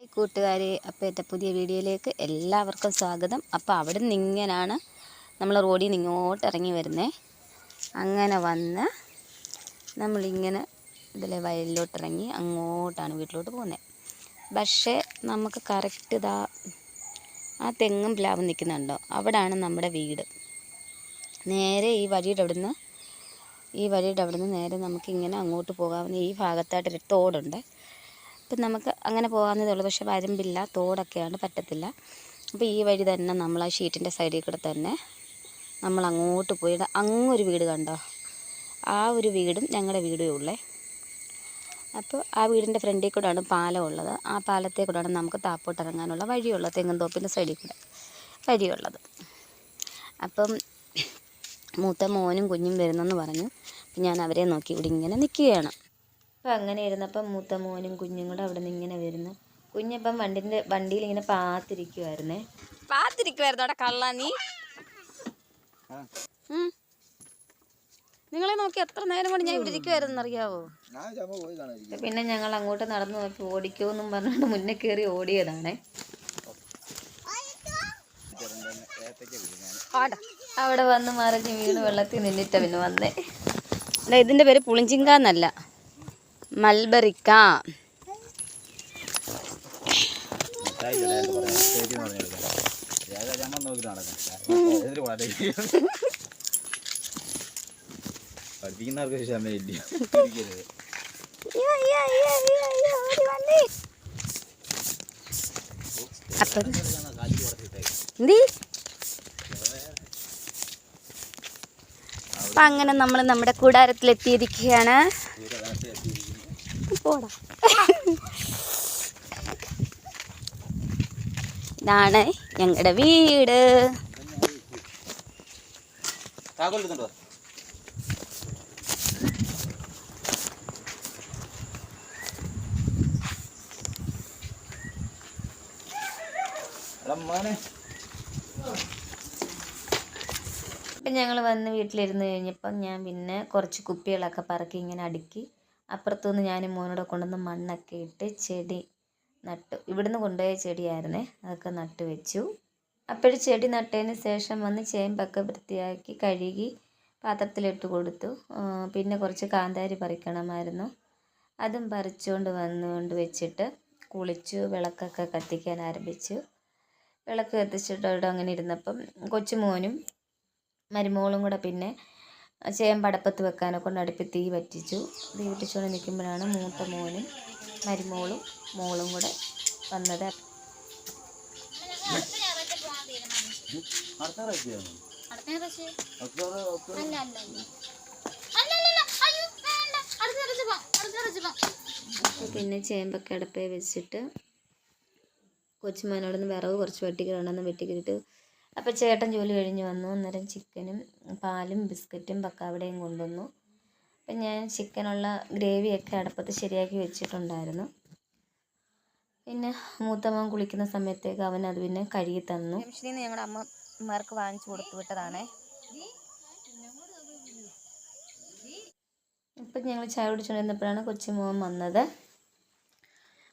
കൂട്ടുകാരെ അപ്പോൾ എന്റെ പുതിയ വീഡിയോയിലേക്ക് എല്ലാവർക്കും സ്വാഗതം. അപ്പോൾ അവിടെ നിന്ന് ഇങ്ങനെയാണ് നമ്മൾ റോഡിൽ നിന്ന് ഇങ്ങോട്ട് ഇറങ്ങി വരുന്നത് അങ്ങനെ വന്ന് നമ്മളിങ്ങനെ ഇതിലെ വയലിലോട്ട് ഇറങ്ങി അങ്ങോട്ടാണ് വീട്ടിലോട്ട് പോകുന്നത് പക്ഷേ നമുക്ക് കറക്റ്റ് ഇതാ ആ തെങ്ങും പ്ലാവും നിൽക്കുന്നുണ്ടോ? അവിടാണ് നമ്മുടെ വീട്. നേരെ ഈ വഴിയുടെ അവിടുന്ന് ഈ വഴിയുടെ അവിടുന്ന് നേരെ നമുക്കിങ്ങനെ അങ്ങോട്ട് പോകാവുന്ന ഈ ഭാഗത്തായിട്ട് ഒരു തോടുണ്ട്. അപ്പം നമുക്ക് അങ്ങനെ പോകാവുന്നതേ ഉള്ളൂ. പക്ഷേ വരമ്പില്ല തോടൊക്കെയാണ് പറ്റത്തില്ല. അപ്പോൾ ഈ വഴി തന്നെ നമ്മൾ ആ ഷീറ്റിന്റെ സൈഡിൽ കൂടെ തന്നെ നമ്മൾ അങ്ങോട്ട് പോയി അങ്ങൊരു വീട് കണ്ടോ? ആ ഒരു വീടും ഞങ്ങളുടെ വീടും ഉള്ളേ. അപ്പോൾ ആ വീടിന്റെ ഫ്രണ്ടിൽ കൂടെയാണ് പാലം ഉള്ളത്. ആ പാലത്തെ കൂടെയാണ് നമുക്ക് താപ്പോട്ട് ഇറങ്ങാനുള്ള വഴിയുള്ളത് തെങ്ങുംതോപ്പിന്റെ സൈഡിൽ കൂടെ വഴിയുള്ളത്. അപ്പം മൂത്ത മോനും കുഞ്ഞും വരുന്നെന്ന് പറഞ്ഞു ഞാൻ അവരെ നോക്കി. ഇവിടെ ഇങ്ങനെ നിൽക്കുകയാണ് അപ്പം അങ്ങനെ ഇരുന്നപ്പം മൂത്ത മോനും കുഞ്ഞും കൂടെ അവിടെ നിന്ന് ഇങ്ങനെ വരുന്നു. കുഞ്ഞപ്പം വണ്ടിന്റെ വണ്ടിയിൽ ഇങ്ങനെ പാത്തിരിക്കുമായിരുന്നേ പാത്തിരിക്കുമായിരുന്നു അവിടെ കള്ള നീ. നിങ്ങളെ നോക്കി എത്ര നേരം കൊണ്ട് ഞാൻ ഇവിടെ ഇരിക്കുമായിരുന്നു അറിയാവോ? ഞാൻ ചുമ പോയി കാണാതിരിക്കും പിന്നെ ഞങ്ങൾ അങ്ങോട്ട് നടന്നു നോക്കി ഓടിക്കുമെന്നും പറഞ്ഞുകൊണ്ട് മുന്നേ കയറി ഓടിയതാണേ. അവിടെ വന്ന് മറിഞ്ഞ് വീണ് വെള്ളത്തിൽ നിന്നിട്ട പിന്നെ വന്നേ. ഇതിന്റെ പേര് പുളിഞ്ചിങ്ക എന്നല്ല മൽബറിക്ക പഠിപ്പിക്കുന്നവർക്ക് ക്ഷമയില്ല ഇരിക്കരുത്. അപ്പം എന്തി അപ്പം അങ്ങനെ നമ്മൾ നമ്മുടെ കൂടാരത്തിൽ കൂടാരത്തിലെത്തിയിരിക്കുകയാണ് പോടാ. ഇതാണ് ഞങ്ങളുടെ വീട്. ഞങ്ങൾ വന്ന് വീട്ടിലിരുന്ന് കഴിഞ്ഞപ്പം ഞാൻ പിന്നെ കുറച്ച് കുപ്പികളൊക്കെ പറക്കി ഇങ്ങനെ അടുക്കി അപ്പുറത്തുനിന്ന് ഞാൻ മോനോട് കൊണ്ടുവന്ന് മണ്ണൊക്കെ ഇട്ട് ചെടി നട്ടു. ഇവിടുന്ന് കൊണ്ടുപോയ ചെടിയായിരുന്നേ. അതൊക്കെ നട്ടു വെച്ചു. അപ്പോഴും ചെടി നട്ടതിന് ശേഷം വന്ന് ചേമ്പൊക്കെ വൃത്തിയാക്കി കഴുകി പാത്രത്തിലിട്ട് കൊടുത്തു. പിന്നെ കുറച്ച് കാന്താരി പറിക്കണമായിരുന്നു. അതും പറിച്ചുകൊണ്ട് വന്നുകൊണ്ട് വെച്ചിട്ട് കുളിച്ചു വിളക്കൊക്കെ കത്തിക്കാൻ ആരംഭിച്ചു. വിളക്ക് കത്തിച്ചിട്ട് അവിടെ അങ്ങനെ ഇരുന്നപ്പം കൊച്ചുമോനും മരുമോളും കൂടെ പിന്നെ ചേമ്പടപ്പത്ത് വെക്കാനെ കൊണ്ട് അടുപ്പിൽ തീ പറ്റിച്ചു തീ പറ്റിച്ചുകൊണ്ട് നിൽക്കുമ്പോഴാണ് മൂത്ത മോനും മരുമോളും മോളും കൂടെ വന്നത്. പിന്നെ ചേമ്പൊക്കെ അടുപ്പേ വെച്ചിട്ട് കൊച്ചുമോനോടൊന്ന് വിറവ് കുറച്ച് വെട്ടിക്കിട്ടുണ്ടെന്ന് വെട്ടിക്കിട്ട് അപ്പോൾ ചേട്ടൻ ജോലി കഴിഞ്ഞ് വന്നു. അന്നേരം ചിക്കനും പാലും ബിസ്ക്കറ്റും പക്കാവിടയും കൊണ്ടുവന്നു. അപ്പം ഞാൻ ചിക്കനുള്ള ഗ്രേവിയൊക്കെ അടുപ്പത്ത് ശരിയാക്കി വെച്ചിട്ടുണ്ടായിരുന്നു. പിന്നെ മൂത്തമ്മൻ കുളിക്കുന്ന സമയത്തേക്ക് അവൻ അത് പിന്നെ കഴുകി തന്നു. ഞങ്ങളുടെ അമ്മമാർക്ക് വാങ്ങിച്ചു കൊടുത്തു വിട്ടതാണേ. ഇപ്പം ഞങ്ങൾ ചായ കുടിച്ചുകൊണ്ടിരുന്നപ്പോഴാണ് കൊച്ചുമോൻ വന്നത്.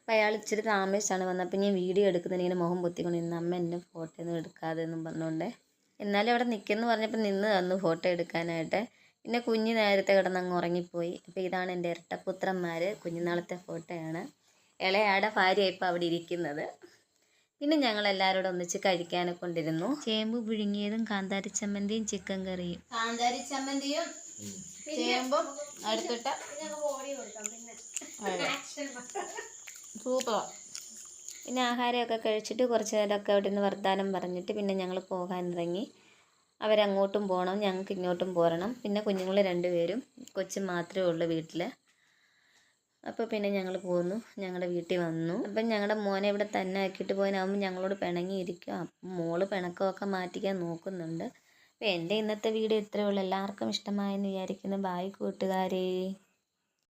അപ്പം അയാൾ ഇച്ചിരി താമസിച്ചാണ് വന്നത്. അപ്പം ഞാൻ വീഡിയോ എടുക്കുന്നതിന് ഇങ്ങനെ മുഖം പൊത്തിക്കൊണ്ട് നിന്ന് അമ്മ എന്നെ ഫോട്ടോ ഒന്നും എടുക്കാതെ എന്നും പറഞ്ഞുകൊണ്ട്. എന്നാലും അവിടെ നിൽക്കുമെന്ന് പറഞ്ഞപ്പോൾ നിന്ന് തന്നു ഫോട്ടോ എടുക്കാനായിട്ട്. പിന്നെ കുഞ്ഞ് നേരത്തെ കിടന്ന് അങ്ങ് ഉറങ്ങിപ്പോയി. അപ്പോൾ ഇതാണ് എന്റെ ഇരട്ടപ്പുത്രന്മാർ കുഞ്ഞുനാളത്തെ ഫോട്ടോയാണ് ഇളയാടെ ഭാര്യ ഇപ്പോൾ അവിടെ ഇരിക്കുന്നത്. പിന്നെ ഞങ്ങൾ എല്ലാവരോടും ഒന്നിച്ച് കഴിക്കാനെ കൊണ്ടിരുന്നു. ചേമ്പ് പുഴുങ്ങിയതും കാന്താരി ചമ്മന്തിയും ചിക്കൻ കറിയും. കാന്താരി ചമ്മന്തിയും ചേമ്പും എടുത്തിട്ട് സൂപ്പർ. പിന്നെ ആഹാരമൊക്കെ കഴിച്ചിട്ട് കുറച്ച് നേരമൊക്കെ അവിടെ നിന്ന് വർത്താനം പറഞ്ഞിട്ട് പിന്നെ ഞങ്ങൾ പോകാൻ ഇറങ്ങി. അവരങ്ങോട്ടും പോകണം ഞങ്ങൾക്ക് ഇങ്ങോട്ടും പോരണം. പിന്നെ കുഞ്ഞുങ്ങൾ രണ്ടുപേരും കൊച്ചും മാത്രമേ ഉള്ളൂ വീട്ടിൽ അപ്പോൾ പിന്നെ ഞങ്ങൾ പോന്നു ഞങ്ങളുടെ വീട്ടിൽ വന്നു. അപ്പം ഞങ്ങളുടെ മോനെ ഇവിടെ തന്നെ ആക്കിയിട്ട് പോകാനാകുമ്പോൾ ഞങ്ങളോട് പിണങ്ങിയിരിക്കും. അപ്പം മോൾ പിണക്കമൊക്കെ മാറ്റിക്കാൻ നോക്കുന്നുണ്ട്. അപ്പോൾ എന്റെ ഇന്നത്തെ വീഡിയോ ഇത്രയേ ഉള്ളൂ. എല്ലാവർക്കും ഇഷ്ടമായെന്ന് വിചാരിക്കുന്നു. ബായ് കൂട്ടുകാരേ.